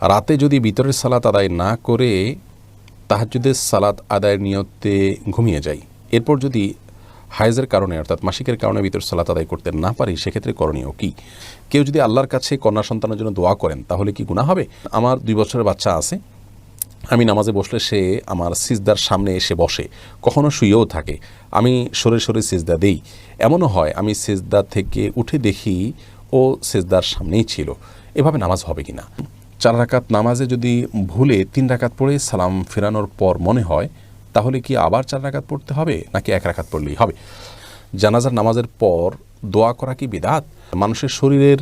রাতে যদি বিতরের সালাত আদায় না করে তাহাজুদের সালাত আদায়ের নিয়তে ঘুমিয়ে যাই। এরপর যদি হায়েজের কারণে, অর্থাৎ মাসিকের কারণে ভিতর সালাত আদায় করতে না পারি, সেক্ষেত্রে করণীয় কি? কেউ যদি আল্লাহর কাছে কন্যা সন্তানের জন্য দোয়া করেন, তাহলে কি গুণা হবে? আমার দুই বছরের বাচ্চা আছে। আমি নামাজে বসলে সে আমার সিজদার সামনে এসে বসে, কখনো শুয়েও থাকে। আমি সরে সরে সিজদা দেই। এমনও হয়, আমি সিজদা থেকে উঠে দেখি ও সিজদার সামনেই ছিল। এভাবে নামাজ হবে কি না চার রাকাত নামাজে যদি ভুলে তিন রাকাত পড়ে সালাম ফেরানোর পর মনে হয়, তাহলে কি আবার চার রাকাত পড়তে হবে, নাকি এক রাকাত পড়লেই হবে? জানাজার নামাজের পর দোয়া করা কি বিদাত? মানুষের শরীরের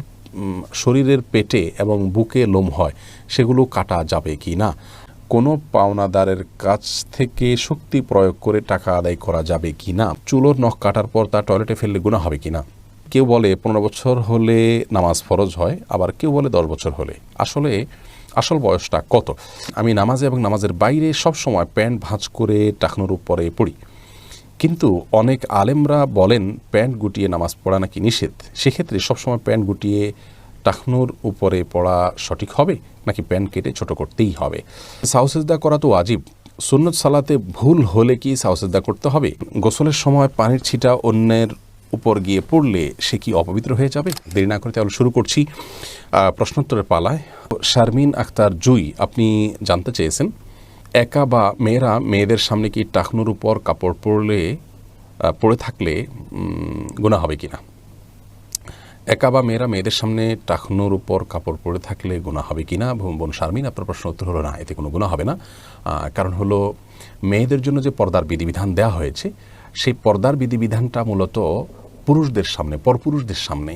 শরীরের পেটে এবং বুকে লোম হয়, সেগুলো কাটা যাবে কি না? কোনো পাওনাদারের কাছ থেকে শক্তি প্রয়োগ করে টাকা আদায় করা যাবে কি না? চুলোর নখ কাটার পর তা টয়লেটে ফেললে গুণা হবে কি না? কেউ বলে পনেরো বছর হলে নামাজ ফরজ হয়, আবার কেউ বলে দশ বছর হলে। আসলে আসল বয়সটা কত? আমি নামাজে এবং নামাজের বাইরে সব সময় প্যান্ট ভাঁজ করে টাকনোর উপরে পড়ি। কিন্তু অনেক আলেমরা বলেন প্যান্ট গুটিয়ে নামাজ পড়া নাকি নিষেধ? সেক্ষেত্রে সবসময় প্যান্ট গুটিয়ে টাকনুর উপরে পড়া সঠিক হবে নাকি প্যান্ট কেটে ছোট করতেই হবে? সাউসেজদা করা তো আজীব সুন্নত সালাতে ভুল হলে কি সাউসেজদা করতে হবে? গোসলের সময় পানির ছিটা অন্যের উপর গিয়ে পড়লে সে কি অপবিত্র হয়ে যাবে? দেরি না করে তাহলে শুরু করছি প্রশ্নোত্তরের পালায়। শারমিন আক্তার জুই, আপনি জানতে চেয়েছেন, একা বা মেয়েরা মেয়েদের সামনে কি টাকনুর উপর কাপড় পরলে পরে থাকলে গুণা হবে কিনা? একা বা মেয়েরা মেয়েদের সামনে টাকনুর উপর কাপড় পরে থাকলে গুণা হবে কিনা? বোন বোন শারমিন, আপনার প্রশ্ন উত্তর হলো না, এতে কোনো গুণা হবে না। কারণ হলো মেয়েদের জন্য যে পর্দার বিধিবিধান দেওয়া হয়েছে, সেই পর্দার বিধিবিধানটা মূলত পুরুষদের সামনে পরপুরুষদের সামনে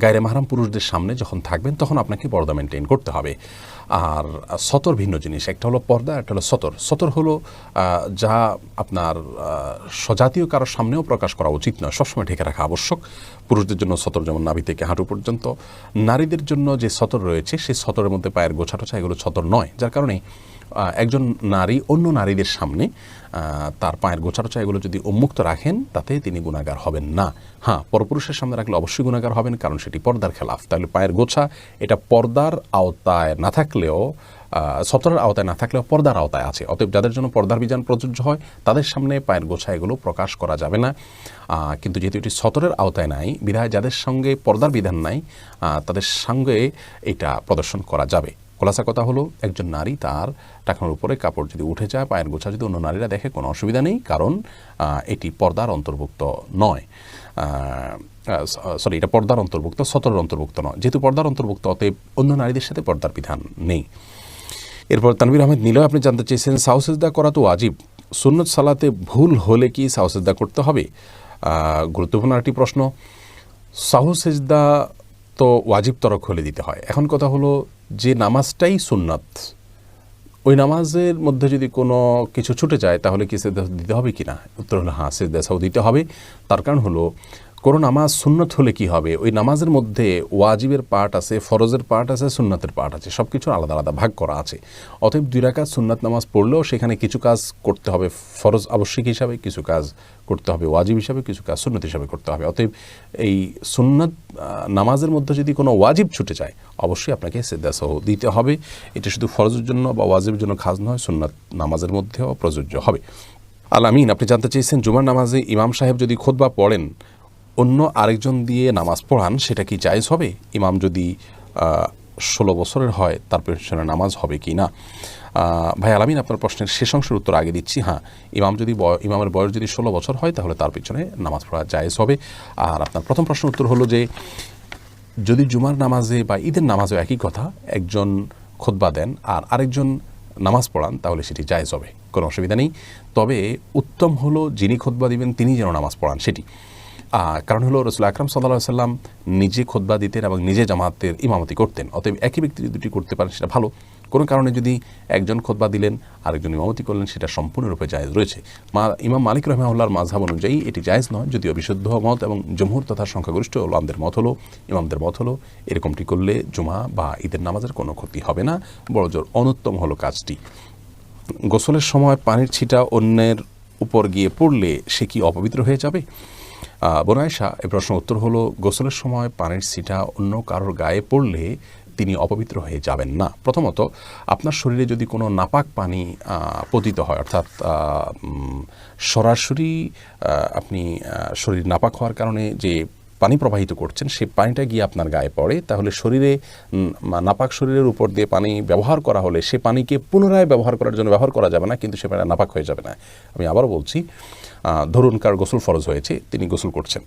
গায়রে মাহারাম পুরুষদের সামনে যখন থাকবেন তখন আপনাকে পর্দা মেনটেন করতে হবে। আর সতর ভিন্ন জিনিস একটা হলো পর্দা একটা হলো সতর। সতর হলো যা আপনার আহ, স্বজাতীয় কারোর সামনেও প্রকাশ করা উচিত নয়। সবসময় ঢেকে রাখা আবশ্যক। পুরুষদের জন্য সতর যেমন নাভি থেকে হাঁটু পর্যন্ত নারীদের জন্য যে সতর রয়েছে সেই সতরের মধ্যে পায়ের গোছা টোছা এগুলো সতর নয়। যার কারণে একজন নারী অন্য নারীদের সামনে তার পায়ের গোছাটোচা এগুলো যদি উন্মুক্ত রাখেন, তাতে তিনি গুণাগার হবেন না। হ্যাঁ পরপুরুষের সামনে রাখলে অবশ্যই গুণাগার হবেন, কারণ সেটি পর্দার খেলাফ। তাহলে পায়ের গোছা, এটা পর্দার আওতায় না থাকলেও সতরের আওতায় না থাকলেও পর্দার আওতায় আছে। অতএব যাদের জন্য পর্দার বিধান প্রযোজ্য হয়, তাদের সামনে পায়ের গোছা এগুলো প্রকাশ করা যাবে না। কিন্তু যেহেতু এটি সতরের আওতায় নাই, বিধায় যাদের সঙ্গে পর্দার বিধান নাই তাদের সঙ্গে এটা প্রদর্শন করা যাবে। খোলাসা কথা হলো, একজন নারী তার টাকার উপরে কাপড় যদি উঠে যায়, পায়ের গোছা যদি অন্য নারীরা দেখে, কোনো অসুবিধা নেই, কারণ এটি পর্দার অন্তর্ভুক্ত নয়। সরি এটা পর্দার অন্তর্ভুক্ত, সতরের অন্তর্ভুক্ত নয়। যেহেতু পর্দার অন্তর্ভুক্ত, অতএব অন্য নারীদের সাথে পর্দার বিধান নেই। এরপর তানবির আহমেদ, নীলয়, আপনি জানতে চেয়েছেন সাউসেজদা করা তো আজীব সুন্নত সালাতে ভুল হলে কি সাউসেজদা করতে হবে? গুরুত্বপূর্ণ একটি প্রশ্ন। সাহুসেজদা তো ওয়াজিব তরক হলে দিতে হয়। এখন কথা হলো যে নামাজটাই সুন্নাত, ওই নামাজের মধ্যে যদি কোনো কিছু ছুটে যায়, তাহলে কি সে দিতে হবে কি না উত্তর হলো হ্যাঁ সে দেশাও দিতে হবে। তার কারণ হলো কোনো নামাজ সুন্নত হলে কি হবে? ওই নামাজের মধ্যে ওয়াজিবের পার্ট আছে, ফরজের পার্ট আছে, সুন্নতের পার্ট আছে সব কিছু আলাদা আলাদা ভাগ করা আছে। অতএব দুই রাকাত সুন্নাত নামাজ পড়লেও সেখানে কিছু কাজ করতে হবে ফরজ আবশ্যিক হিসাবে, কিছু কাজ করতে হবে ওয়াজিব হিসাবে, কিছু কাজ সুন্নত হিসাবে করতে হবে। অতএব এই সুন্নত নামাজের মধ্যে যদি কোনো ওয়াজিব ছুটে যায়, অবশ্যই আপনাকে সেদা সহ দিতে হবে। এটা শুধু ফরজের জন্য বা ওয়াজিবের জন্য খাস নয়, সুন্নাত নামাজের মধ্যেও প্রযোজ্য হবে। আলামিন আপনি জানতে চেয়েছেন, জুমার নামাজে ইমাম সাহেব যদি খোদবা পড়েন অন্য আরেকজন দিয়ে নামাজ পড়ান, সেটা কি জায়েজ হবে? ইমাম যদি ষোলো বছরের হয়, তার পেছনে নামাজ হবে কি না? ভাই আলামিন, আপনার প্রশ্নের শেষ অংশের উত্তর আগে দিচ্ছি। হ্যাঁ ইমাম যদি ইমামের বয়স যদি ষোলো বছর হয়, তাহলে তার পিছনে নামাজ পড়া জায়েজ হবে। আর আপনার প্রথম প্রশ্ন উত্তর হলো যে, যদি জুমার নামাজে বা ঈদের নামাজেও একই কথা, একজন খোদবা দেন আর আরেকজন নামাজ পড়ান, তাহলে সেটি জায়েজ হবে, কোনো অসুবিধা নেই। তবে উত্তম হলো যিনি খোদবা দিবেন, তিনি যেন নামাজ পড়ান, সেটি। কারণ হলো রসুল আকরাম সাল্লাহ সাল্লাম নিজে খোদবা দিতেন এবং নিজে জামাতের ইমামতি করতেন। অতএব একই ব্যক্তি যদি দুটি করতে পারেন সেটা ভালো। কোনো কারণে যদি একজন খোদবা দিলেন, আরেকজন ইমামতি করলেন, সেটা সম্পূর্ণরূপে জায়েজ রয়েছে। মা, ইমাম মালিক রহমাউল্লাহর মাঝহাব অনুযায়ী এটি জায়েজ নয়, যদিও বিশুদ্ধ মত এবং জমহুর তথা সংখ্যাগরিষ্ঠ ওলামদের মত হলো, ইমামদের মত হলো, এরকমটি করলে জুমা বা ঈদের নামাজের কোনো ক্ষতি হবে না, বড় জোর অনুত্তম হলো কাজটি। গোসলের সময় পানির ছিটা অন্যের উপর গিয়ে পড়লে সে কি অপবিত্র হয়ে যাবে? বোনায়সা এই প্রশ্ন উত্তর হলো, গোসলের সময় পানির ছিটা অন্য কারোর গায়ে পড়লে তিনি অপবিত্র হয়ে যাবেন না। প্রথমত, আপনার শরীরে যদি কোনো নাপাক পানি পতিত হয়, অর্থাৎ সরাসরি আপনি শরীর নাপাক হওয়ার কারণে যে পানি প্রবাহিত করছেন সেই পানিটা গিয়ে আপনার গায়ে পড়ে। তাহলে শরীরে নাপাক শরীরের উপর দিয়ে পানি ব্যবহার করা হলে সে পানিকে পুনরায় ব্যবহার করার জন্য ব্যবহার করা যাবে না, কিন্তু সে পানি নাপাক হয়ে যাবে না। আমি আবারও বলছি ধরুন কার গোসল ফরজ হয়েছে, তিনি গোসল করছেন।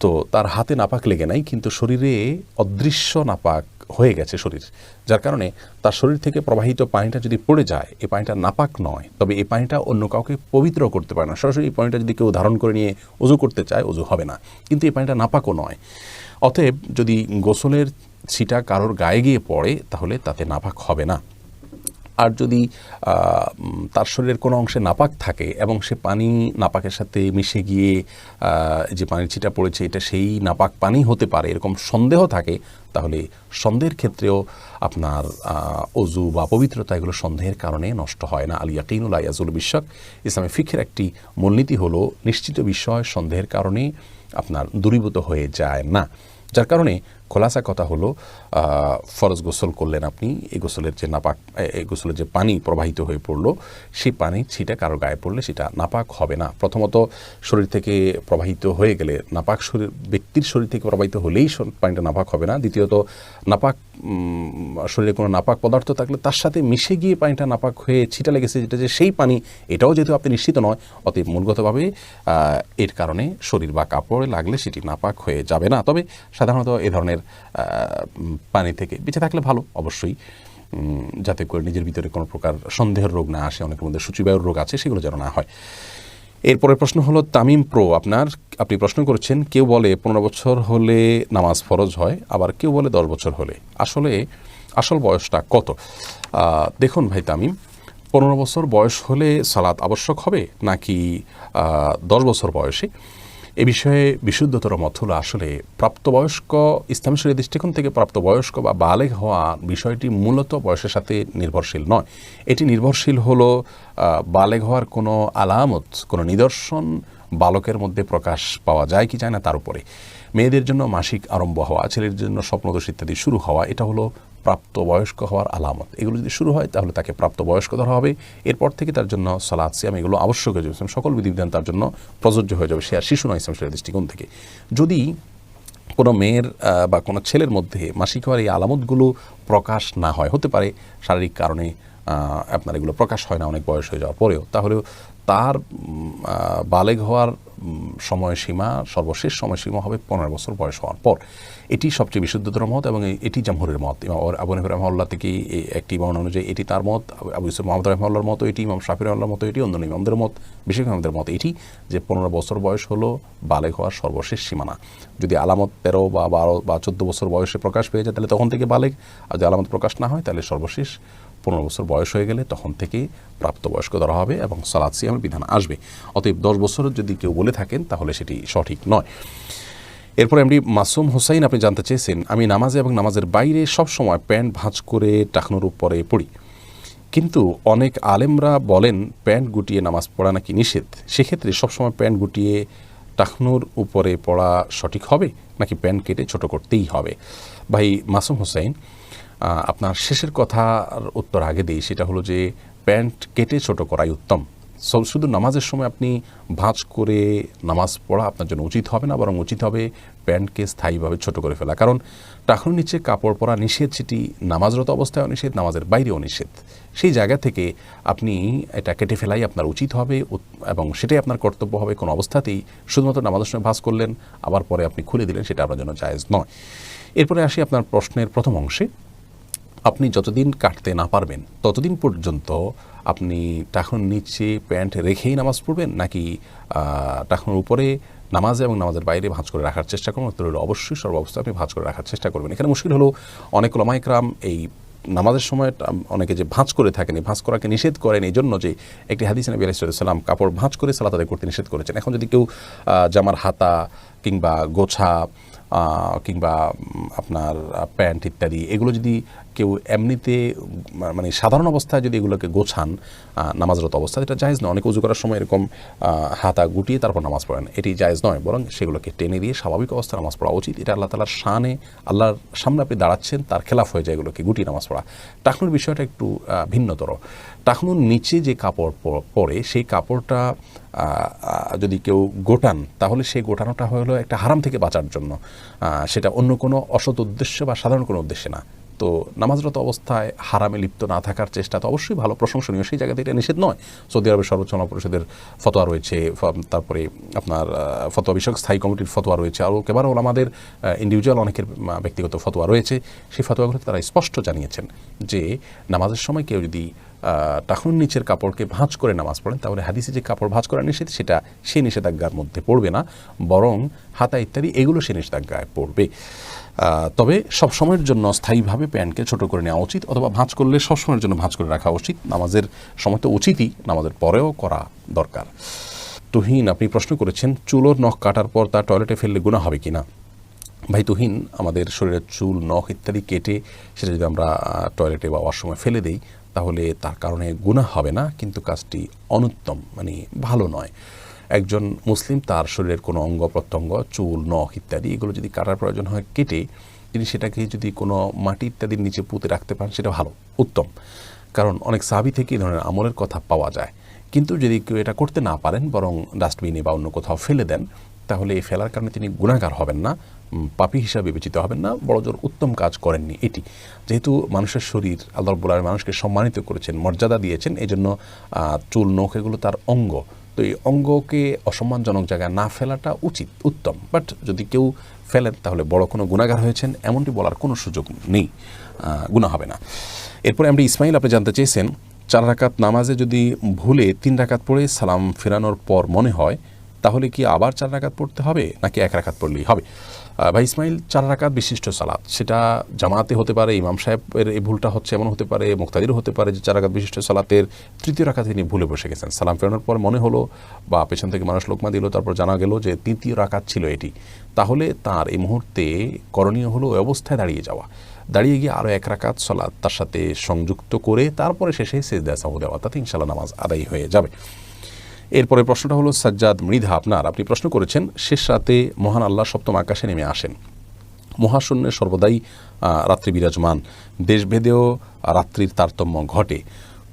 তো তার হাতে নাপাক লেগে নাই, কিন্তু শরীরে অদৃশ্য নাপাক হয়ে গেছে শরীর। যার কারণে তার শরীর থেকে প্রবাহিত পানিটা যদি পড়ে যায় এই পানিটা নাপাক নয়। তবে এই পানিটা অন্য কাউকে পবিত্র করতে পারে না। সরাসরি এই পানিটা যদি কেউ ধারণ করে নিয়ে অজু করতে চায় অজু হবে না। কিন্তু এই পানিটা নাপাকও নয়। অতএব যদি গোসলের ছিটা কারোর গায়ে গিয়ে পড়ে, তাহলে তাতে নাপাক হবে না। আর যদি তার শরীরের কোনো অংশে নাপাক থাকে এবং সে পানি নাপাকের সাথে মিশে গিয়ে যে পানির ছিটা পড়েছে, এটা সেই নাপাক পানি হতে পারে, এরকম সন্দেহ থাকে, তাহলে সন্দেহের ক্ষেত্রেও আপনার অজু বা পবিত্রতা এগুলো সন্দেহের কারণে নষ্ট হয় না। আলিয়া কিনুল আয়াজুল বিশ্বাক, ইসলামী ফিখের একটি মূলনীতি হলো, নিশ্চিত বিষয় সন্দেহের কারণে আপনার দূরীভূত হয়ে যায় না। যার কারণে খোলাসা কথা হলো ফরজ গোসল করলেন আপনি, এই গোসলের যে নাপাক, এ- গোসলের যে পানি প্রবাহিত হয়ে পড়ল, সেই পানি ছিটা কারও গায়ে পড়লে সেটা নাপাক হবে না। প্রথমত শরীর থেকে প্রবাহিত হয়ে গেলে নাপাক শরীর, ব্যক্তির শরীর থেকে প্রবাহিত হলেই পানিটা নাপাক হবে না। দ্বিতীয়ত, নাপাক শরীরে কোনো নাপাক পদার্থ থাকলে তার সাথে মিশে গিয়ে পানিটা নাপাক হয়ে ছিটা লেগেছে, যেটা যে সেই পানি, এটাও যেহেতু আপনি নিশ্চিত নয়, অতএব মূলগতভাবে এর কারণে শরীর বা কাপড়ে লাগলে সেটি নাপাক হয়ে যাবে না। তবে সাধারণত এ ধরনের পানি থেকে। বেঁচে থাকলে ভালো, অবশ্যই। যাতে করে নিজের ভিতরে কোনো প্রকার সন্দেহের রোগ না আসে, অনেকের মধ্যে সূচিবায়ুর রোগ আছে, সেগুলো যেন না হয়। এরপরের প্রশ্ন হলো, তামিম প্রো, আপনার, আপনি প্রশ্ন করেছেন, কেউ বলে পনেরো বছর হলে নামাজ ফরজ হয়, আবার কেউ বলে দশ বছর হলে। আসলে, আসল বয়সটা কত? দেখুন ভাই তামিম, পনেরো বছর বয়স হলে সালাত আবশ্যক হবে, নাকি দশ বছর বয়সে? এ বিষয়ে বিশুদ্ধতর মত হলো আসলে প্রাপ্তবয়স্ক ইসলাম শরীর দৃষ্টিকোণ থেকে প্রাপ্তবয়স্ক বা বালেগ হওয়া বিষয়টি মূলত বয়সের সাথে নির্ভরশীল নয়। এটি নির্ভরশীল হলো বালেগ হওয়ার কোনো আলামত, কোনো নিদর্শন বালকের মধ্যে প্রকাশ পাওয়া যায় কি যায় না তার উপরে। মেয়েদের জন্য মাসিক আরম্ভ হওয়া ছেলের জন্য স্বপ্নদোষ ইত্যাদি শুরু হওয়া, এটা হলো প্রাপ্তবয়স্ক হওয়ার আলামত। এগুলো যদি শুরু হয়, তাহলে তাকে প্রাপ্তবয়স্ক ধরা হবে। এরপর থেকে তার জন্য সালাদ, সিয়াম, এগুলো আবশ্যক হয়ে যাবে। সকল বিধিবিধান তার জন্য প্রযোজ্য হয়ে যাবে। সে আর শিশু নয় ইসলাম শরীরের দৃষ্টিকোণ থেকে। যদি কোনো মেয়ের বা কোনো ছেলের মধ্যে মাসিক হওয়ার এই আলামতগুলো প্রকাশ না হয়, হতে পারে, শারীরিক কারণে আপনার এগুলো প্রকাশ হয় না, অনেক বয়স হয়ে যাওয়ার পরেও। তাহলেও তার বালেগ হওয়ার সময়সীমা, সর্বশেষ সময়সীমা হবে পনেরো বছর বয়স হওয়ার পর। এটি সবচেয়ে বিশুদ্ধতর মত এবং এটি জামহুরের মত। আবু- হানিফা রহমাল্লাহ থেকে একটি বর্ণনা অনুযায়ী এটি তার মত, আবু- ইসুফ মোহাম্মদ রহমাল্লাহর মতো, এটি ইমাম শাফি রহমাল্লাহর মতো, এটি অন্য ইমামদের মত, বিশেষ ইমামদের মত। এটি যে পনেরো বছর বয়স হলো, বালেগ হওয়ার সর্বশেষ সীমানা। যদি আলামত তেরো বা বারো বা চোদ্দ বছর বয়সে প্রকাশ পেয়ে যায়, তাহলে তখন থেকে বালেগ। আর যদি আলামত প্রকাশ না হয়, তাহলে সর্বশেষ পনেরো বছর বয়স হয়ে গেলে তখন থেকে প্রাপ্তবয়স্ক ধরা হবে এবং সালাদ সিয়ামের বিধান আসবে। অতএব দশ বছরের যদি কেউ বলে থাকেন, তাহলে সেটি সঠিক নয়। এরপর এমডি মাসুম হোসাইন, আপনি জানতে চেয়েছেন, আমি নামাজে এবং নামাজের বাইরে সব সময় প্যান্ট ভাঁজ করে টাকনোর উপরে পড়ি। কিন্তু অনেক আলেমরা বলেন, প্যান্ট গুটিয়ে নামাজ পড়া নাকি নিষেধ? সেক্ষেত্রে সবসময় প্যান্ট গুটিয়ে টাকনোর উপরে পড়া সঠিক হবে নাকি প্যান্ট কেটে ছোট করতেই হবে? ভাই মাসুম হোসাইন আপনার শেষের কথার উত্তর আগে দিই, সেটা হলো যে প্যান্ট কেটে ছোট করাই উত্তম। সব শুধু নামাজের সময় আপনি ভাঁজ করে নামাজ পড়া আপনার জন্য উচিত হবে না, বরং উচিত হবে প্যান্টকে স্থায়ীভাবে ছোট করে ফেলা। কারণ টাকনুর নিচে কাপড় পরা নিষেধ, সেটি নামাজরত অবস্থায় নিষেধ, নামাজের বাইরেও নিষেধ। সেই জায়গা থেকে আপনি এটা কেটে ফেলাই আপনার উচিত হবে এবং সেটাই আপনার কর্তব্য হবে। কোনো অবস্থাতেই শুধুমাত্র নামাজের সময় ভাঁজ করলেন, আবার পরে আপনি খুলে দিলেন, সেটা আপনার জন্য জায়েজ নয়। এরপরে আসি আপনার প্রশ্নের প্রথম অংশে। আপনি যতদিন কাটতে না পারবেন, ততদিন পর্যন্ত আপনি টাকুন নিচে প্যান্ট রেখেই নামাজ পড়বেন, নাকি টাকুনের উপরে নামাজ এবং নামাজের বাইরে ভাঁজ করে রাখার চেষ্টা করবেন? উত্তর হলো অবশ্যই সর্বাবস্থায় আপনি ভাঁজ করে রাখার চেষ্টা করবেন। এখানে মুশকিল হলো, অনেক ওলামাইকরাম এই নামাজের সময় অনেকে যে ভাঁজ করে থাকেন ভাঁজ করাকে নিষেধ করেন এই জন্য যে একটি হাদিস নবী আলাইসাল্লাম কাপড় ভাঁজ করে সালাত করতে নিষেধ করেছেন। এখন যদি কেউ জামার হাতা কিংবা গোছা কিংবা আপনার প্যান্ট ইত্যাদি, এগুলো যদি কেউ এমনিতে মানে সাধারণ অবস্থায় যদি এগুলোকে গোছান নামাজরত অবস্থা, এটা জায়েজ নয়। অনেক উজু করার সময় এরকম হাতা গুটিয়ে তারপর নামাজ পড়েন। এটি জায়েজ নয়, বরং সেগুলোকে টেনে দিয়ে স্বাভাবিক অবস্থায় নামাজ পড়া উচিত। এটা আল্লাহ তালার শানে, আল্লাহর সামনে আপনি দাঁড়াচ্ছেন, তার খেলাফ হয়ে যায় এগুলোকে গুটিয়ে নামাজ পড়া। টাকনুর বিষয়টা একটু ভিন্নতর। টাকনুর নিচে যে কাপড় পরে, সেই কাপড়টা যদি কেউ গোটান, তাহলে সেই গোটানোটা হলো একটা হারাম থেকে বাঁচার জন্য। সেটা অন্য কোনো অসৎ উদ্দেশ্য বা সাধারণ কোনো উদ্দেশ্যে না। তো নামাজরত অবস্থায় হারামে লিপ্ত না থাকার চেষ্টা তো অবশ্যই ভালো, প্রশংসনীয়, সেই জায়গাতে এটা নিষেধ নয়। সৌদি আরবের সর্বোচ্চ পরিষদের ফতোয়া রয়েছে তারপরে আপনার ফতোয়া বিষয়ক স্থায়ী কমিটির ফতোয়া রয়েছে, আরও কেবার আমাদের ইন্ডিভিজুয়াল অনেকের ব্যক্তিগত ফতোয়া রয়েছে। সেই ফতোয়াগুলোতে তারা স্পষ্ট জানিয়েছেন যে নামাজের সময় কেউ যদি টাকুন নিচের কাপড়কে ভাঁজ করে নামাজ পড়েন, তাহলে হাদিসে যে কাপড় ভাঁজ করা নিষেধ, সেটা সেই নিষেধাজ্ঞার মধ্যে পড়বে না, বরং হাতা ইত্যাদি, এগুলো সেই নিষেধাজ্ঞায় পড়বে। তবে সব সময়ের জন্য স্থায়ীভাবে প্যান্টকে ছোট করে নেওয়া উচিত অথবা ভাঁজ করলে সব সময়ের জন্য ভাঁজ করে রাখা উচিত। নামাজের সময় তো উচিতই, নামাজের পরেও করা দরকার। তুহিন, আপনি প্রশ্ন করেছেন চুলোর নখ কাটার পর তা টয়লেটে ফেললে গুণা হবে কিনা? ভাই তুহিন, আমাদের শরীরের চুল, নখ ইত্যাদি কেটে সেটা যদি আমরা টয়লেটে বা ওয়াশরুমে ফেলে দেই, তাহলে তার কারণে গুনাহ হবে না, কিন্তু কাজটি অনুত্তম মানে ভালো নয়। একজন মুসলিম, তার শরীরের কোনো অঙ্গ প্রত্যঙ্গ, চুল, নখ ইত্যাদি, এগুলো যদি কাটার প্রয়োজন হয়, কেটে তিনি সেটাকে যদি কোনো মাটি ইত্যাদির নিচে পুঁতে রাখতে পারেন, সেটা ভালো, উত্তম। কারণ অনেক সাবি থেকে এই ধরনের আমলের কথা পাওয়া যায়। কিন্তু যদি কেউ এটা করতে না পারেন, বরং ডাস্টবিনে বা অন্য কোথাও ফেলে দেন, তাহলে এই ফেলার কারণে তিনি গুণাগার হবেন না পাপী হিসাবে বিবেচিত হবেন না, বড়জোর উত্তম কাজ করেননি এটি। যেহেতু মানুষের শরীর আল্লাহ আলামিন মানুষকে সম্মানিত করেছেন, মর্যাদা দিয়েছেন এই জন্য চুল, নখ এগুলো তার অঙ্গ। তো এই অঙ্গকে অসম্মানজনক জায়গায় না ফেলাটা উচিত, উত্তম। বাট যদি কেউ ফেলেন, তাহলে বড় কোনো গুণাগার হয়েছেন, এমনটি বলার কোনো সুযোগ নেই। গুণা হবে না। এরপরে আমরা ইসমাইল আপনি জানতে চেয়েছেন, চার রাকাত নামাজে যদি ভুলে তিন রাকাত পড়ে সালাম ফেরানোর পর মনে হয় তাহলে কি আবার চার রাকাত পড়তে হবে? নাকি এক রাকাত পড়লেই হবে? ভাই ইসমাইল, চার রাকাত বিশিষ্ট সালাত। সেটা জামাতে হতে পারে, ইমাম সাহেবের এই ভুলটা হচ্ছে এমন হতে পারে, মুক্তাদিরও হতে পারে যে চার রাকাত বিশিষ্ট সালাতের তৃতীয় রাকাত তিনি ভুলে বসে গেছেন। সালাম ফেরানোর পর মনে হলো, বা পেছন থেকে মানুষ লোকমা দিল, তারপর জানা গেল যে তৃতীয় রাকাত ছিল এটি। তাহলে তার এই মুহূর্তে করণীয় হলো ওই অবস্থায় দাঁড়িয়ে যাওয়া। দাঁড়িয়ে গিয়ে আরও এক রাকাত সলাৎ তার সাথে সংযুক্ত করে, তারপরে শেষে সেজদা সাহু দেওয়া। তাতে ইনশাল্লাহ নামাজ আদায় হয়ে যাবে। এরপরে প্রশ্নটা হলো, সাজ্জাদ মৃধা, আপনার আপনি প্রশ্ন করেছেন, শেষ রাতে মহান আল্লাহ সপ্তম আকাশে নেমে আসেন। মহাশূন্যে সর্বদাই রাত্রি বিরাজমান। দেশভেদেও রাত্রির তারতম্য ঘটে।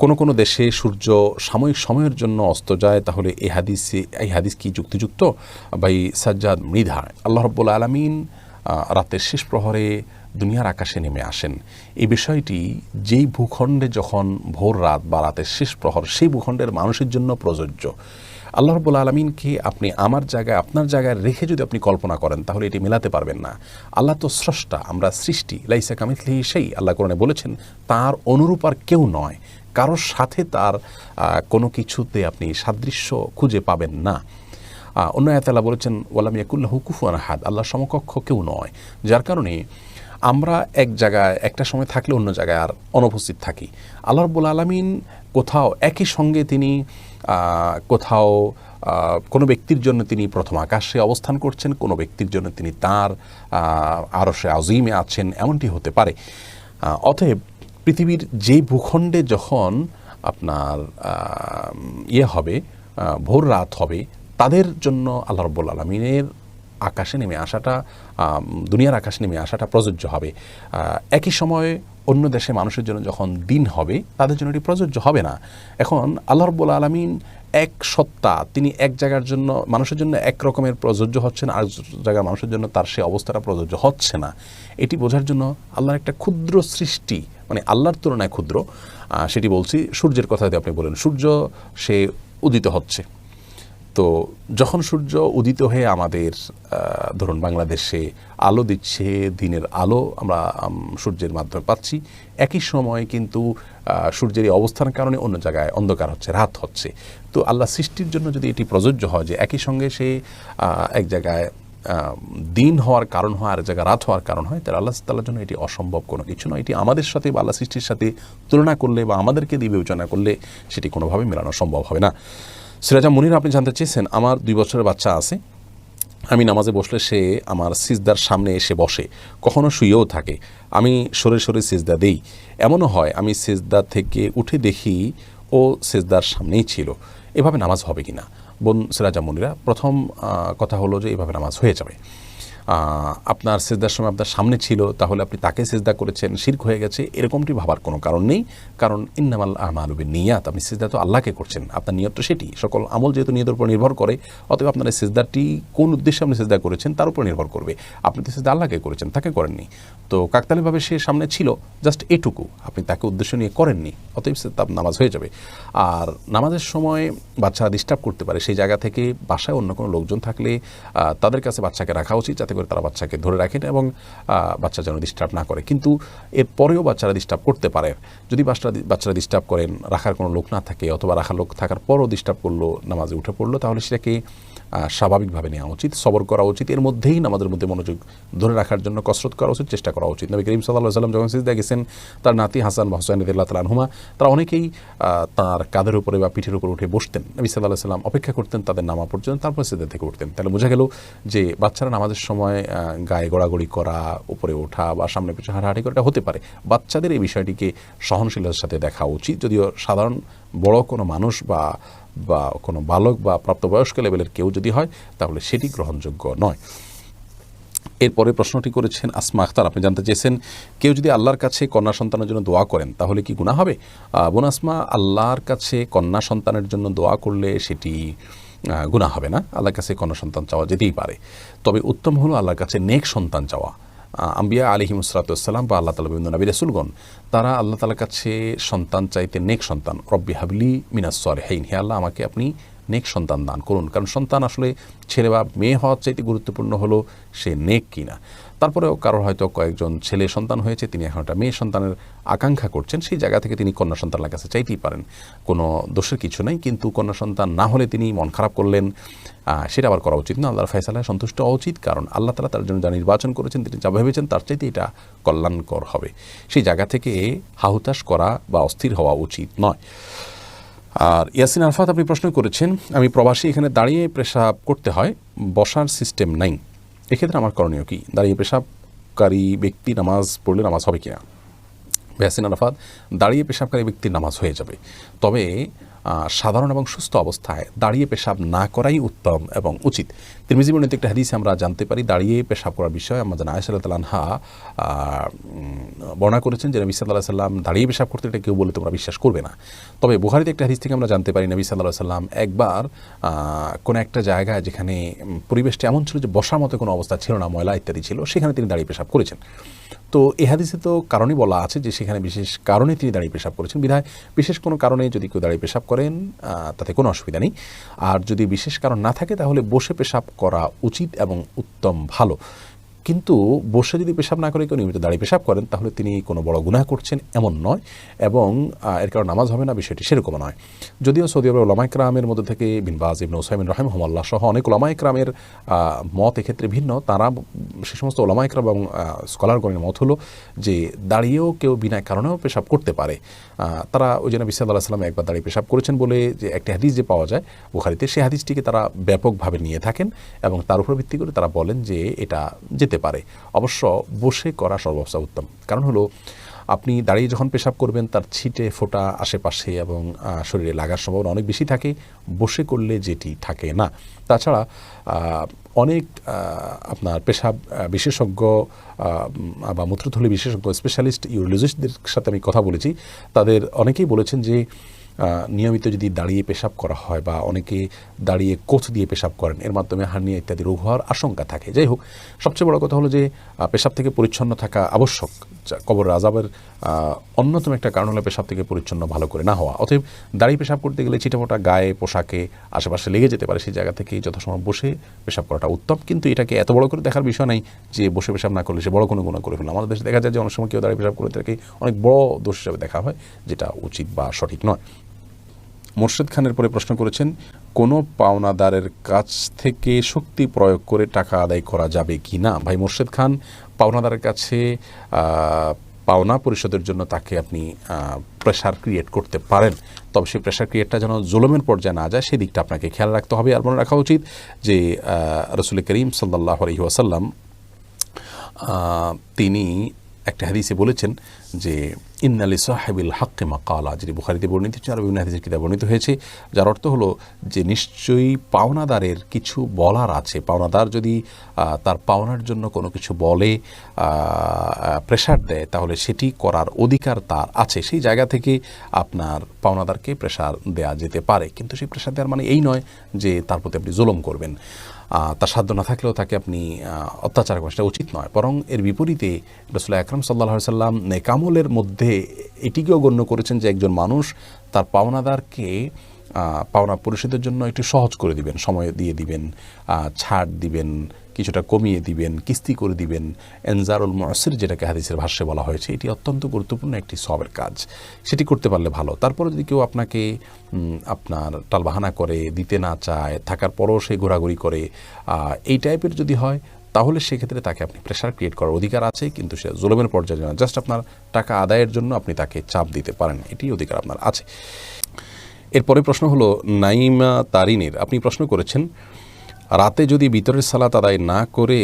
কোনো কোনো দেশে সূর্য সাময়িক সময়ের জন্য অস্ত যায়, তাহলে এই হাদিসে, এই হাদিস কি যুক্তিযুক্ত? ভাই সাজ্জাদ মৃধা, আল্লাহ রব্বুল আলমিন রাতের শেষ প্রহরে দুনিয়ার আকাশে নেমে আসেন। এই বিষয়টি যেই ভূখণ্ডে যখন ভোর রাত বা রাতের শেষ প্রহর, সেই ভূখণ্ডের মানুষের জন্য প্রযোজ্য। আল্লাহ রব্বুল আলমিনকে আপনি আমার জায়গায়, আপনার জায়গায় রেখে যদি আপনি কল্পনা করেন, তাহলে এটি মেলাতে পারবেন না। আল্লাহ তো স্রষ্টা, আমরা সৃষ্টি, লাইসা কামিথলি সেই আল্লাহ কোরআনে বলেছেন, তার অনুরূপ আর কেউ নয়। কারোর সাথে তার কোনো কিছুতে আপনি সাদৃশ্য খুঁজে পাবেন না। অন্য আয়াতাল্লাহ বলেছেন, ওয়ালাম ইয়াকুল্লাহু আহাদ, আল্লাহ সমকক্ষ কেউ নয়। যার কারণে আমরা এক জায়গায়, একটা সময় থাকলে অন্য জায়গায় আর অনুপস্থিত থাকি। আল্লাহ রব্বুল আলমিন কোথাও একই সঙ্গে তিনি কোথাও কোনো ব্যক্তির জন্য তিনি প্রথম আকাশে অবস্থান করছেন, কোনো ব্যক্তির জন্য তিনি তার আরও সে আজিমে আছেন, এমনটি হতে পারে। অতএব পৃথিবীর যে ভূখণ্ডে যখন আপনার ইয়ে হবে ভোর রাত হবে, তাদের জন্য আল্লাহ রব্বুল আলমিনের আকাশে নেমে আসাটা দুনিয়ার আকাশে নেমে আসাটা প্রযোজ্য হবে। একই সময়ে অন্য দেশে মানুষের জন্য যখন দিন হবে, তাদের জন্য এটি প্রযোজ্য হবে না। এখন আল্লাহ রব্বুল আলমিন এক সত্তা, তিনি এক জায়গার জন্য, মানুষের জন্য এক রকমের প্রযোজ্য হচ্ছেন, আর জায়গার মানুষের জন্য তার সে অবস্থাটা প্রযোজ্য হচ্ছে না। এটি বোঝার জন্য আল্লাহর একটা ক্ষুদ্র সৃষ্টি মানে আল্লাহর তুলনায় ক্ষুদ্র। সেটি বলছি সূর্যের কথা যদি আপনি বলেন, সূর্য সে উদিত হচ্ছে। তো যখন সূর্য উদিত হয়ে আমাদের ধরুন বাংলাদেশে আলো দিচ্ছে, দিনের আলো আমরা সূর্যের মাধ্যমে পাচ্ছি, একই সময় কিন্তু সূর্যের এই অবস্থানের কারণে অন্য জায়গায় অন্ধকার হচ্ছে, রাত হচ্ছে। তো আল্লাহ সৃষ্টির জন্য যদি এটি প্রযোজ্য হয় যে একই সঙ্গে সে এক জায়গায় দিন হওয়ার কারণ হয় আর জায়গায় রাত হওয়ার কারণ হয়, তাহলে আল্লাহ তাল্লার জন্য এটি অসম্ভব কোনো কিছু নয়। এটি আমাদের সাথে বা আল্লাহ সৃষ্টির সাথে তুলনা করলে বা আমাদেরকে দিয়ে বিবেচনা করলে সেটি কোনোভাবে মেলানো সম্ভব হবে না। সিরাজা মনির, আপনি জানতে চেয়েছেন, আমার দুই বছরের বাচ্চা আছে। আমি নামাজে বসলে সে আমার সিজদার সামনে এসে বসে, কখনো শুয়েও থাকে। আমি সরে সরে সিজদা দেই। এমনও হয়, আমি সিজদা থেকে উঠে দেখি ও সিজদার সামনেই ছিল। এভাবে নামাজ হবে কি না বোন সিরাজা মনিরা, প্রথম কথা হলো যে এভাবে নামাজ হয়ে যাবে। আপনার সেজদার সময় আপনার সামনে ছিল, তাহলে আপনি তাকে সেজদা করেছেন, শির্ক হয়ে গেছে, এরকমটি ভাবার কোনো কারণ নেই। কারণ ইন্নামাল আমালুবিন নিয়াত আপনি সেজদা তো আল্লাহকে করছেন, আপনার নিয়ত তো সেটি। সকল আমল যেহেতু নিয়তের উপর নির্ভর করে, অতএব আপনার সেজদাটি কোন উদ্দেশ্যে আপনি সেজদা করেছেন তার উপর নির্ভর করবে। আপনি তো সেজদা আল্লাহকে করেছেন, তাকে করেননি। তো কাকতালিভাবে সে সামনে ছিল, জাস্ট এটুকু, আপনি তাকে উদ্দেশ্য নিয়ে করেননি, অতএব তার নামাজ হয়ে যাবে। আর নামাজের সময় বাচ্চারা ডিস্টার্ব করতে পারে, সেই জায়গা থেকে বাসায় অন্য কোনো লোকজন থাকলে তাদের কাছে বাচ্চাকে রাখা উচিত, যাতে করে তারা বাচ্চাকে ধরে রাখেন এবং বাচ্চা যেন ডিস্টার্ব না করে। কিন্তু এর পরেও বাচ্চারা ডিস্টার্ব করতে পারে। যদি বাচ্চারা বাচ্চারা ডিস্টার্ব করেন, রাখার কোনো লোক না থাকে অথবা রাখার লোক থাকার পরও ডিস্টার্ব করল, নামাজে উঠে পড়ল, তাহলে সেটাকে স্বাভাবিকভাবে নেওয়া উচিত, সবর করা উচিত। এর মধ্যেই নামাজের মধ্যে মনোযোগ ধরে রাখার জন্য কসরত করা উচিত, চেষ্টা করা উচিত। নবী করিম সাল্লাহ সাল্লাম যখন সিজদা গেছেন, তার নাতি হাসান বা হোসেন রদিল্লাহ তালানহুমা তারা অনেকেই তার কাঁধের উপরে বা পিঠের উপরে উঠে বসতেন। নবী সাল্লাহ সাল্লাম অপেক্ষা করতেন তাদের নামা পর্যন্ত, তারপর সিজদা থেকে উঠতেন। তাহলে বোঝা গেল যে বাচ্চারা নামাজের সময় আহ, গায়ে গড়াগড়ি করা উপরে ওঠা বা সামনে পিছনে হাঁটাহাঁটি করা হতে পারে। বাচ্চাদের এই বিষয়টিকে সহনশীলতার সাথে দেখা উচিত। যদিও সাধারণ বড় কোনো মানুষ বা বা কোনো বালক বা প্রাপ্তবয়স্ক লেভেলের কেউ যদি হয় তাহলে সেটি গ্রহণযোগ্য নয়। এরপরে প্রশ্নটি করেছেন আসমা আখতার। আপনি জানতে চেয়েছেন কেউ যদি আল্লাহর কাছে কন্যা সন্তানের জন্য দোয়া করেন তাহলে কি গুণা হবে? বোন আসমা আল্লাহর কাছে কন্যা সন্তানের জন্য দোয়া করলে সেটি গুণা হবে না। আল্লাহর কাছে কোনো সন্তান চাওয়া যেতেই পারে। তবে উত্তম হলো আল্লাহর কাছে নেক সন্তান চাওয়া। আম্বিয়া আলিহিম সালাতাম বা আল্লাহ তালা বিভিন্ন নবী রসুলগণ, তারা আল্লাহ তালার কাছে সন্তান চাইতে নেক সন্তান। রব্বি হাবলি মিনাসর হেইন হে আল্লাহ, আমাকে আপনি নেক সন্তান দান করুন। কারণ সন্তান আসলে ছেলে বা মেয়ে হওয়ার চাইতে গুরুত্বপূর্ণ হলো সে নেক কিনা। তারপরেও কারোর হয়তো কয়েকজন ছেলে সন্তান হয়েছে, তিনি এখন একটা মেয়ে সন্তানের আকাঙ্ক্ষা করছেন, সেই জায়গা থেকে তিনি কন্যা সন্তানের কাছে চাইতেই পারেন। কোনো দোষের কিছু নেই, কিন্তু কন্যা সন্তান না হলে তিনি মন খারাপ করলেন সেটা আবার করা উচিত না। আল্লাহর ফয়সালায় সন্তুষ্ট উচিত, কারণ আল্লাহ তালা তার জন্য যা নির্বাচন করেছেন, তিনি যা ভেবেছেন, তার চাইতে এটা কল্যাণকর হবে। সেই জায়গা থেকে হাহুতাশ করা বা অস্থির হওয়া উচিত নয়। আর ইয়াসিন আলফাত আপনি প্রশ্ন করেছেন, আমি প্রবাসী, এখানে দাঁড়িয়ে পেশাব করতে হয়, বসার সিস্টেম নাই। এক্ষেত্রে আমার করণীয় কি? দাঁড়িয়ে পেশাবকারী ব্যক্তি নামাজ পড়লে নামাজ হবে কিনা? ইয়াসিন আলফাত দাঁড়িয়ে পেশাবকারী ব্যক্তির নামাজ হয়ে যাবে। তবে সাধারণ এবং সুস্থ অবস্থায় দাঁড়িয়ে পেশাব না করাই উত্তম এবং উচিত। তিরমিজি বর্ণিত একটা হাদিসে আমরা জানতে পারি, দাঁড়িয়ে পেশাব করার বিষয়ে। জানা আয়সাল্লাহ বর্ণনা করেছেন যে নবী সাল্লাহ সাল্লাম দাঁড়িয়ে পেশাব করতে এটা কেউ বলে তোমরা বিশ্বাস করবে না। তবে বুহারিতে একটা হাদিস থেকে আমরা জানতে পারি, নবী সাল্লাহ সাল্লাম একবার কোনো একটা জায়গায় যেখানে পরিবেশটা এমন ছিল যে বসার মতো কোনো অবস্থা ছিল না, ময়লা ইত্যাদি ছিল, সেখানে তিনি দাঁড়িয়ে পেশাব করেছেন। তো এহাদিসে হাদিসে তো কারণই বলা আছে যে সেখানে বিশেষ কারণে তিনি দাঁড়িয়ে পেশাব করেছেন। বিধায় বিশেষ কোনো কারণে যদি কেউ দাঁড়িয়ে পেশাব করেন তাতে কোনো অসুবিধা নেই। আর যদি বিশেষ কারণ না থাকে, তাহলে বসে পেশাব করা উচিত এবং উত্তম ভালো। কিন্তু বসে যদি পেশাব না করে কেউ নিয়মিত দাঁড়িয়ে পেশাব করেন, তাহলে তিনি কোনো বড় গুনাহ করছেন এমন নয় এবং এর কারণে নামাজ হবে না, বিষয়টি সেরকম নয়। যদিও সৌদি আরবের ওলামাইকরামের মধ্যে থেকে বিনবাজ ইবনে ওসাইমিন রহিম হমাল্লাহ সহ অনেক ওলামাইকরামের মত এক্ষেত্রে ভিন্ন। তারা সে সমস্ত ওলামাইকরাম এবং স্কলারগণের মত হলো যে দাঁড়িয়েও কেউ বিনা কারণেও পেশাব করতে পারে। তারা ওই জন্য বিসাদ আল্লাহ সাল্লাম একবার দাঁড়িয়ে পেশাব করেছেন বলে যে একটা হাদিস যে পাওয়া যায় বুখারিতে, সেই হাদিসটিকে তারা ব্যাপকভাবে নিয়ে থাকেন এবং তার উপর ভিত্তি করে তারা বলেন যে এটা যেতে পারে। অবশ্য বসে করা সর্বাবস্থা উত্তম। কারণ হলো, আপনি দাঁড়িয়ে যখন পেশাব করবেন, তার ছিটে ফোটা আশেপাশে এবং শরীরে লাগার সম্ভাবনা অনেক বেশি থাকে। বসে করলে যেটি থাকে না। তাছাড়া অনেক আপনার পেশাব বিশেষজ্ঞ বা মূত্রথলি বিশেষজ্ঞ স্পেশালিস্ট ইউরোলজিস্টদের সাথে আমি কথা বলেছি। তাদের অনেকেই বলেছেন যে নিয়মিত যদি দাঁড়িয়ে পেশাব করা হয় বা অনেকে দাঁড়িয়ে কোচ দিয়ে পেশাব করেন এর মাধ্যমে হার্নিয়া ইত্যাদি রোগ হওয়ার আশঙ্কা থাকে। যাই হোক সবচেয়ে বড় কথা হলো যে পেশাব থেকে পরিচ্ছন্ন থাকা আবশ্যক। কবর আজাবের আহ, অন্যতম একটা কারণ হলো পেশাব থেকে পরিচ্ছন্ন ভালো করে না হওয়া। অতএব দাঁড়িয়ে পেশাব করতে গেলে ছিটাফোটা গায়ে পোশাকে আশেপাশে লেগে যেতে পারে সেই জায়গা থেকে যথাসময় বসে পেশাব করাটা উত্তম। কিন্তু এটাকে এত বড় করে দেখার বিষয় নাই যে বসে পেশাব না করলে সে বড় কোনো গুণা করে ফেলল। আমাদের দেশে দেখা যায় যে অনেক সময় কেউ দাঁড়িয়ে পেশাব করে থাকে অনেক বড় দোষ হিসাবে দেখা হয় যেটা উচিত বা সঠিক নয়। মোর্শেদ খানের পরে প্রশ্ন করেছেন, কোনো পাওনাদারের কাছ থেকে শক্তি প্রয়োগ করে টাকা আদায় করা যাবে কি না? ভাই মোর্শেদ খান, পাওনাদারের কাছে পাওনা পরিশোধের জন্য তাকে আপনি প্রেশার ক্রিয়েট করতে পারেন। তবে সেই প্রেশার ক্রিয়েটটা যেন জুলুমের পর্যায়ে না যায় সেদিকটা আপনাকে খেয়াল রাখতে হবে। আর মনে রাখা উচিত যে রসুল করিম সাল্লাহ আলহি ওয়াসাল্লাম তিনি একটা হাদিসে বলেছেন যে ইন্নালি সাহেবিল হাক্কে মাকালা, যেটি বুখারিতে বর্ণিত হচ্ছে আর বিভিন্ন হাদিসের কিতাব বর্ণিত হয়েছে, যার অর্থ হলো যে নিশ্চয়ই পাওনাদারের কিছু বলার আছে। পাওনাদার যদি তার পাওনার জন্য কোনো কিছু বলে প্রেশার দেয়, তাহলে সেটি করার অধিকার তার আছে। সেই জায়গা থেকে আপনার পাওনাদারকে প্রেশার দেয়া যেতে পারে। কিন্তু সেই প্রেশার দেওয়ার মানে এই নয় যে তার প্রতি আপনি জুলুম করবেন। তার সাধ্য না থাকলেও তাকে আপনি অত্যাচার করা সেটা উচিত নয়। বরং এর বিপরীতে রসুল্লাহ আকরম সাল্লাহ সাল্লাম নেকামলের মধ্যে এটিকেও গণ্য করেছেন যে একজন মানুষ তার পাওনাদারকে পাওনা পরিশোধের জন্য একটু সহজ করে দিবেন, সময় দিয়ে দিবেন ছাড় দিবেন, কিছুটা কমিয়ে দিবেন, কিস্তি করে দিবেন। এনজারুল মসির যেটাকে হাদিসের ভাষ্যে বলা হয়েছে, এটি অত্যন্ত গুরুত্বপূর্ণ একটি সবের কাজ। সেটি করতে পারলে ভালো। তারপরে যদি কেউ আপনাকে আপনার টালবাহানা করে, দিতে না চায়, থাকার পরও সে ঘোরাঘুরি করে এই টাইপের যদি হয়, তাহলে সেক্ষেত্রে তাকে আপনি প্রেশার ক্রিয়েট করার অধিকার আছে, কিন্তু সে জুলুমের পর্যায়ে জাস্ট আপনার টাকা আদায়ের জন্য আপনি তাকে চাপ দিতে পারেন এটি অধিকার আপনার আছে। এরপরে প্রশ্ন হলো, নাইমা তারিনের, আপনি প্রশ্ন করেছেন, রাতে যদি বিতরের সালাত আদায় না করে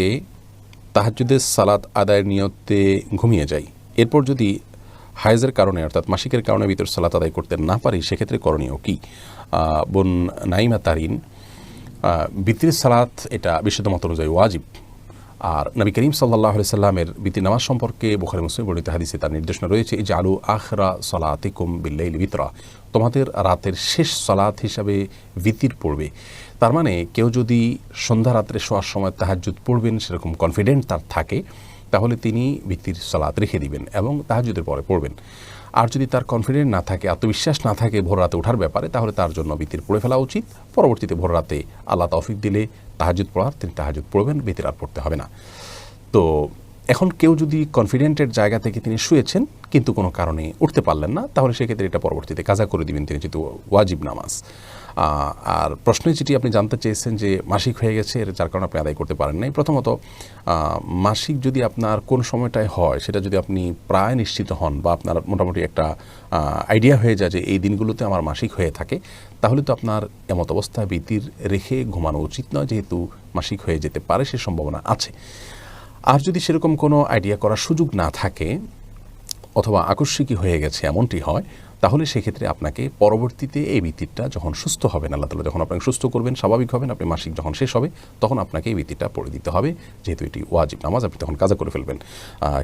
তাহাজুদের সালাত আদায়ের নিয়তে ঘুমিয়ে যাই, এরপর যদি হায়েজের কারণে, অর্থাৎ মাসিকের কারণে বিতর সালাত আদায় করতে না পারি, সেক্ষেত্রে করণীয় কি? বোন নাইমা তারিন বিতির সালাত এটা বিশুদ্ধ মত অনুযায়ী ওয়াজিব। আর নবী করিম সাল্লাহ সাল্লামের বিতি নামাজ সম্পর্কে বুখারি মুসলিম বর্ণিত হাদিসে তার নির্দেশনা রয়েছে যে আলু আখরা সলাতিকুম বিল্লাইল বিতরা তোমাদের রাতের শেষ সলাত হিসাবে ভিতির পড়বে। তার মানে কেউ যদি সন্ধ্যা রাত্রে শোয়ার সময় তাহাজুদ পড়বেন, সেরকম কনফিডেন্ট তার থাকে, তাহলে তিনি ভিত্তির সলাত রেখে দিবেন এবং তাহাজুদের পরে পড়বেন। আর যদি তার কনফিডেন্ট না থাকে, আত্মবিশ্বাস না থাকে ভোর রাতে ওঠার ব্যাপারে, তাহলে তার জন্য ভিত্তির পড়ে ফেলা উচিত। পরবর্তীতে ভোর রাতে আল্লাহ তৌফিক দিলে তাহাজুদ পড়ার, তিনি তাহাজুদ পড়বেন ভিতির আর পড়তে হবে না। তো এখন কেউ যদি কনফিডেন্টের জায়গা থেকে তিনি শুয়েছেন, কিন্তু কোনো কারণে উঠতে পারলেন না, তাহলে সেক্ষেত্রে এটা পরবর্তীতে কাজা করে দিবেন তিনি, যেহেতু ওয়াজিব নামাজ। আর প্রশ্নে যেটি আপনি জানতে চেয়েছেন যে মাসিক হয়ে গেছে, এর যার কারণে আপনি আদায় করতে পারেন নাই। প্রথমত মাসিক যদি আপনার কোন সময়টায় হয়, সেটা যদি আপনি প্রায় নিশ্চিত হন বা আপনার মোটামুটি একটা আইডিয়া হয়ে যায় যে এই দিনগুলোতে আমার মাসিক হয়ে থাকে তাহলে তো আপনার এমত অবস্থায় বিতির রেখে ঘুমানো উচিত নয়, যেহেতু মাসিক হয়ে যেতে পারে, সে সম্ভাবনা আছে। আর যদি সেরকম কোনো আইডিয়া করার সুযোগ না থাকে, অথবা আকস্মিকই হয়ে গেছে এমনটি হয়, তাহলে সেক্ষেত্রে আপনাকে পরবর্তীতে এই ভিত্তিটা যখন সুস্থ হবেন, আল্লাহ তালা যখন আপনাকে সুস্থ করবেন, স্বাভাবিক হবেন, আপনি মাসিক যখন শেষ হবে, তখন আপনাকে এই ভিত্তিটা পড়ে দিতে হবে, যেহেতু এটি ওয়াজিব নামাজ, আপনি তখন কাজা করে ফেলবেন।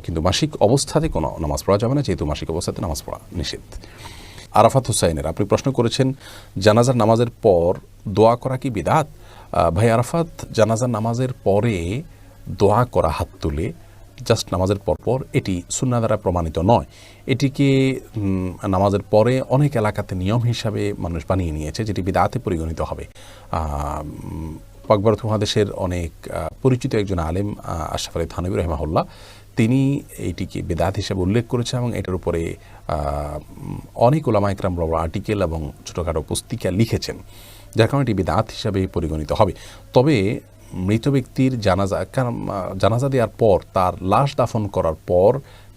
কিন্তু মাসিক অবস্থাতে কোনো নামাজ পড়া যাবে না, যেহেতু মাসিক অবস্থাতে নামাজ পড়া নিষেধ। আরাফাত হুসাইনের। আপনি প্রশ্ন করেছেন জানাজার নামাজের পর দোয়া করা কি বিদাত? ভাই আরাফাত জানাজার নামাজের পরে দোয়া করা হাত তুলে জাস্ট নামাজের পরপর এটি সুন্না দ্বারা প্রমাণিত নয়। এটিকে নামাজের পরে অনেক এলাকাতে নিয়ম হিসাবে মানুষ বানিয়ে নিয়েছে যেটি বিদাতে পরিগণিত হবে। পাকবরত মহাদেশের অনেক পরিচিত একজন আলেম আহ, আশরাফ আলী থানবী রহমাহুল্লাহ তিনি এটিকে বেদাত হিসেবে উল্লেখ করেছে এবং এটার উপরে অনেক ওলামা একরাম বড় আর্টিকেল এবং ছোটোখাটো পুস্তিকা লিখেছেন, যার কারণে এটি বেদাত হিসাবে পরিগণিত হবে। তবে মৃত ব্যক্তির জানাজা জানাজা দেওয়ার পর, তার লাশ দাফন করার পর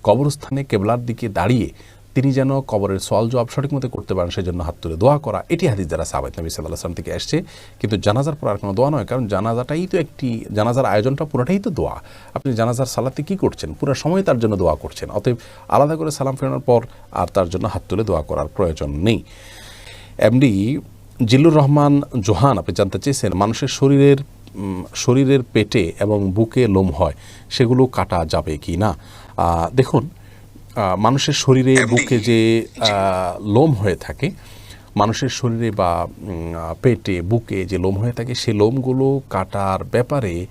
কবরস্থানে কেবলার দিকে দাঁড়িয়ে তিনি যেন কবরের সল জবাব সঠিক মতো করতে পারেন সেই জন্য হাত তুলে দোয়া করা। এটি হাদিস দ্বারা সাহাবাত নবী সাল্লাহ আসলাম থেকে আসছে কিন্তু জানাজার পর আর কোনো দোয়া নয়, কারণ জানাজাটাই তো একটি, জানাজার আয়োজনটা পুরোটাই তো দোয়া। আপনি জানাজার সালাতে কি করছেন? পুরো সময় তার জন্য দোয়া করছেন, অতএব আলাদা করে সালাম ফেরানোর পর আর তার জন্য হাত তুলে দোয়া করার প্রয়োজন নেই। এমডি জিল্লুর রহমান জোহান, আপনি জানতে চেয়েছেন, মানুষের শরীরের শরীরের পেটে এবং বুকে লোম হয়, সেগুলো কাটা যাবে কি না? দেখুন মানুষের শরীরে বুকে যে লোম হয়ে থাকে মানুষের শরীরে বা পেটে বুকে যে লোম হয়ে থাকে সেই লোমগুলো কাটার ব্যাপারে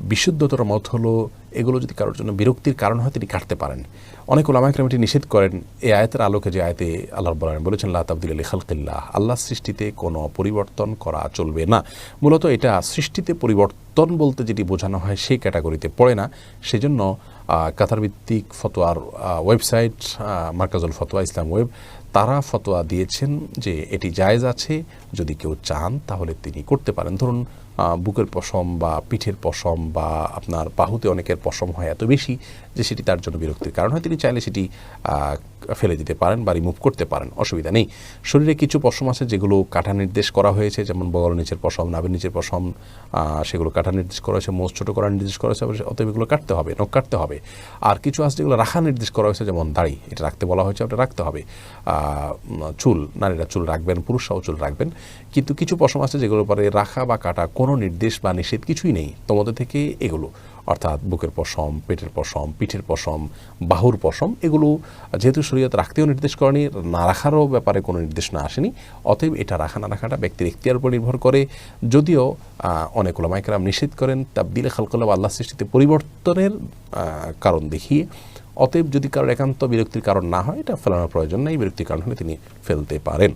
বিশুদ্ধতর মত হলো এগুলো যদি কারোর জন্য বিরক্তির কারণ হয় তিনি কাটতে পারেন। অনেক ওলামাইকরাম এটি নিষেধ করেন এই আয়াতের আলোকে যে আয়তে আল্লাহ আলামিন বলেছেন লা তাবদিল খালকিল্লাহ আল্লাহ সৃষ্টিতে কোনো পরিবর্তন করা চলবে না। মূলত এটা সৃষ্টিতে পরিবর্তন বলতে যেটি বোঝানো হয় সেই ক্যাটাগরিতে পড়ে না। সেজন্য কাতার ভিত্তিক ফতোয়ার ওয়েবসাইট মার্কাজুল ফতোয়া, ইসলাম ওয়েব তারা ফতোয়া দিয়েছেন যে এটি জায়জ আছে। যদি কেউ চান, তাহলে তিনি করতে পারেন। ধরুন বুকের পশম বা পিঠের পশম বা আপনার বাহুতে অনেকের পশম হয় এত বেশি যে সেটি তার জন্য বিরক্তির কারণ হয়। তিনি চাইলে সেটি ফেলে দিতে পারেন বা রিমুভ করতে পারেন, অসুবিধা নেই। শরীরে কিছু পশম আছে যেগুলো কাটা নির্দেশ করা হয়েছে, যেমন বগল নিচের পশম, নাভির নিচের পশম সেগুলো কাটা নির্দেশ করা হয়েছে মোচ ছোটো করার নির্দেশ করা হয়েছে অতএব এগুলো কাটতে হবে, নখ কাটতে হবে। আর কিছু আছে যেগুলো রাখা নির্দেশ করা হয়েছে, যেমন দাড়ি, এটা রাখতে বলা হয়েছে, ওটা রাখতে হবে। চুল, নারীরা চুল রাখবেন, পুরুষরাও চুল রাখবেন। কিন্তু কিছু পশম আছে যেগুলোর পরে রাখা বা কাটা কোনো নির্দেশ বা নিষেধ কিছুই নেই। তোমাদের থেকে এগুলো। অর্থাৎ বুকের পশম, পেটের পশম, পিঠের পশম, বাহুর পশম, এগুলো যেহেতু শরীয়ত রাখতেও নির্দেশ করেনি, না রাখারও ব্যাপারে কোনো নির্দেশ না আসেনি, অতএব এটা রাখা, না রাখাটা ব্যক্তির এখতিয়ার উপর নির্ভর করে। যদিও অনেক ওলামাইকেরাম নিষেধ করেন, তাবদিলে খালকল্লা বা আল্লাহ সৃষ্টিতে পরিবর্তনের কারণ দেখিয়ে, অতএব যদি কারোর একান্ত বিরক্তির কারণ না হয়, এটা ফেলানোর প্রয়োজন নেই, বিরক্তির কারণ হলে তিনি ফেলতে পারেন।